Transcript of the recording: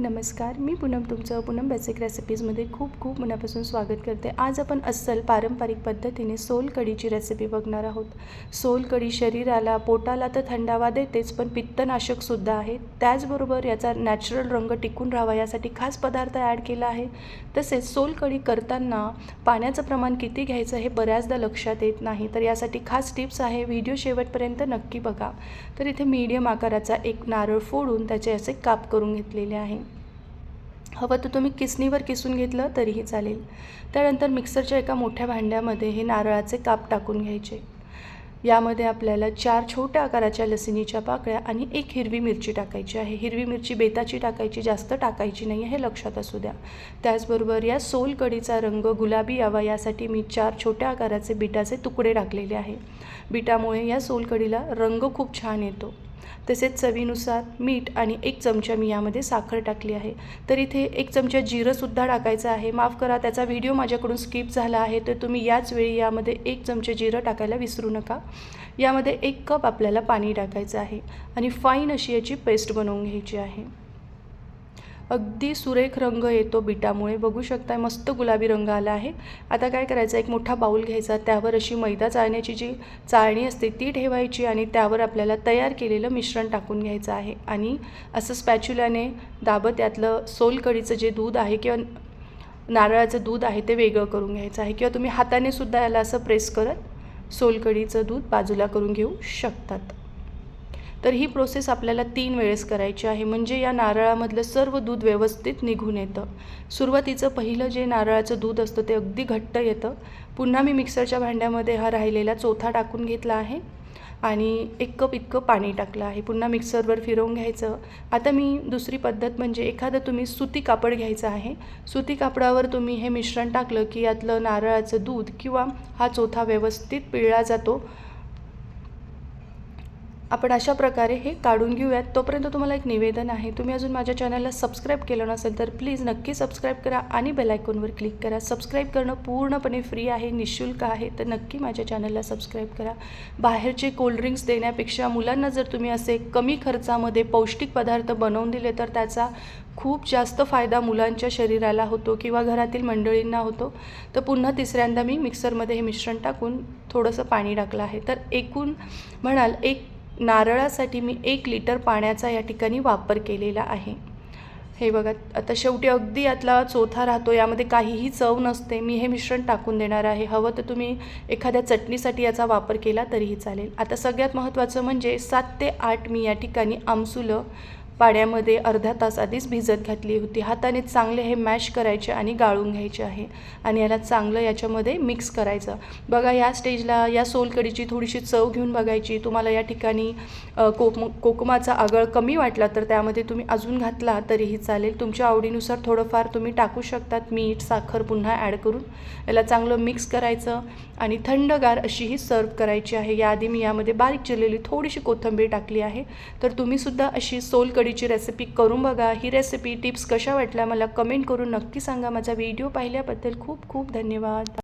नमस्कार मी पूनम तुमचं पूनम बेसिक रेसिपीजमध्ये खूप खूप मनापासून स्वागत करते. आज आपण अस्सल पारंपरिक पद्धतीने सोलकढीची रेसिपी बघणार आहोत. सोलकढी शरीराला पोटाला तर थंडावा देतेच पण पित्तनाशकसुद्धा आहे. त्याचबरोबर याचा नॅचरल रंग टिकून राहावा यासाठी खास पदार्थ ॲड केला आहे. तसेच सोलकढी करताना पाण्याचं प्रमाण किती घ्यायचं हे बऱ्याचदा लक्षात येत नाही. तर यासाठी खास टिप्स आहे व्हिडिओ शेवटपर्यंत नक्की बघा. तर इथे मीडियम आकाराचा एक नारळ फोडून त्याचे असे काप करून घेतलेले आहे. हवं तर तुम्ही किसणीवर किसून घेतलं तरीही चालेल. त्यानंतर मिक्सरच्या एका मोठ्या भांड्यामध्ये हे नारळाचे काप टाकून घ्यायचे. यामध्ये आपल्याला चार छोट्या आकाराच्या लसणीच्या पाकळ्या आणि एक हिरवी मिरची टाकायची आहे. हिरवी मिरची बेताची टाकायची जास्त टाकायची नाही हे लक्षात असू द्या. त्याचबरोबर या सोलकडीचा रंग गुलाबी यावा यासाठी मी चार छोट्या आकाराचे बिटाचे तुकडे टाकलेले आहे. बिटामुळे या सोलकडीला रंग खूप छान येतो. तसेच चवीनुसार मीठ आणि एक चमचा मी यामध्ये साखर टाकली आहे. तर इथे एक चमचा जिरंसुद्धा टाकायचं आहे. माफ करा त्याचा व्हिडिओ माझ्याकडून स्किप झाला आहे तर तुम्ही याच वेळी यामध्ये एक चमचे जिरं टाकायला विसरू नका. यामध्ये एक कप आपल्याला पाणी टाकायचं आहे आणि फाईन अशी याची पेस्ट बनवून घ्यायची आहे. अगदी सुरेख रंग येतो बिटामुळे. बघू शकताय मस्त गुलाबी रंग आला आहे. आता काय करायचं एक मोठा बाऊल घ्यायचा. त्यावर अशी मैदा चाळण्याची जी चाळणी असते ती ठेवायची आणि त्यावर आपल्याला तयार केलेलं मिश्रण टाकून घ्यायचं आहे. आणि असं स्पॅच्युल्याने दाबत त्यातलं सोलकढीचं जे दूध आहे किंवा नारळाचं दूध आहे ते वेगळं करून घ्यायचं आहे. किंवा तुम्ही हाताने सुद्धा याला असं प्रेस करत सोलकढीचं दूध बाजूला करून घेऊ शकतात. तर ही प्रोसेस आपल्याला तीन वेळेस करायची आहे. म्हणजे या नारळामधलं सर्व दूध व्यवस्थित निघून येतं. सुरुवातीचं पहिलं जे नारळाचं दूध असतं ते अगदी घट्ट येतं. पुन्हा मी मिक्सरच्या भांड्यामध्ये हा राहिलेला चोथा टाकून घेतला आहे आणि एक कप इतकं पाणी टाकलं आहे. पुन्हा मिक्सरवर फिरवून घ्यायचं. आता मी दुसरी पद्धत म्हणजे एखादं तुम्ही सुती कापड घ्यायचं आहे. सुती कापडावर तुम्ही हे मिश्रण टाकलं की यातलं नारळाचं दूध किंवा हा चोथा व्यवस्थित पिळला जातो. आपण अशा प्रकारे हे काढून घेऊयात. तोपर्यंत तुम्हाला एक निवेदन आहे. तुम्ही अजून माझ्या चॅनलला सबस्क्राईब केलं नसेल तर प्लीज नक्की सबस्क्राईब करा आणि बेलायकॉनवर क्लिक करा. सबस्क्राईब करणं पूर्णपणे फ्री आहे निशुल्क आहे तर नक्की माझ्या चॅनलला सबस्क्राईब करा. बाहेरचे कोल्ड्रिंक्स देण्यापेक्षा मुलांना जर तुम्ही असे कमी खर्चामध्ये पौष्टिक पदार्थ बनवून दिले तर त्याचा खूप जास्त फायदा मुलांच्या शरीराला होतो किंवा घरातील मंडळींना होतो. तर पुन्हा तिसऱ्यांदा मी मिक्सरमध्ये हे मिश्रण टाकून थोडंसं पाणी टाकलं आहे. तर एकूण म्हणाल एक नारळासाठी मी एक लिटर पाण्याचा या ठिकाणी वापर केलेला आहे. हे बघा आता शेवटी अगदी यातला चोथा राहतो यामध्ये काहीही चव नसते मी हे मिश्रण टाकून देणार आहे. हवं तर तुम्ही एखाद्या चटणीसाठी याचा वापर केला तरीही चालेल. आता सगळ्यात महत्त्वाचं म्हणजे सात ते आठ मी या ठिकाणी आमसुलं पाण्यामध्ये अर्धा तास आधीच भिजत घातली होती. हाताने चांगले हे मॅश करायचे आणि गाळून घ्यायचे आहे आणि याला चांगलं याच्यामध्ये मिक्स करायचं. बघा या स्टेजला या सोलकडीची थोडीशी चव घेऊन बघायची. तुम्हाला या ठिकाणी कोक कोकमाचा आगळ कमी वाटला तर त्यामध्ये तुम्ही अजून घातला तरीही चालेल. तुमच्या आवडीनुसार थोडंफार तुम्ही टाकू शकतात. मीठ साखर पुन्हा ॲड करून याला चांगलं मिक्स करायचं आणि थंडगार अशी ही सर्व करायची आहे. याआधी मी यामध्ये बारीक चिरलेली थोडीशी कोथिंबीर टाकली आहे. तर तुम्हीसुद्धा अशी सोलकडी कढीची रेसिपी करून बघा. ही रेसिपी टिप्स कशा वाटल्या मला कमेंट करून नक्की सांगा. माझा व्हिडिओ पाहिल्याबद्दल खूप खूप धन्यवाद.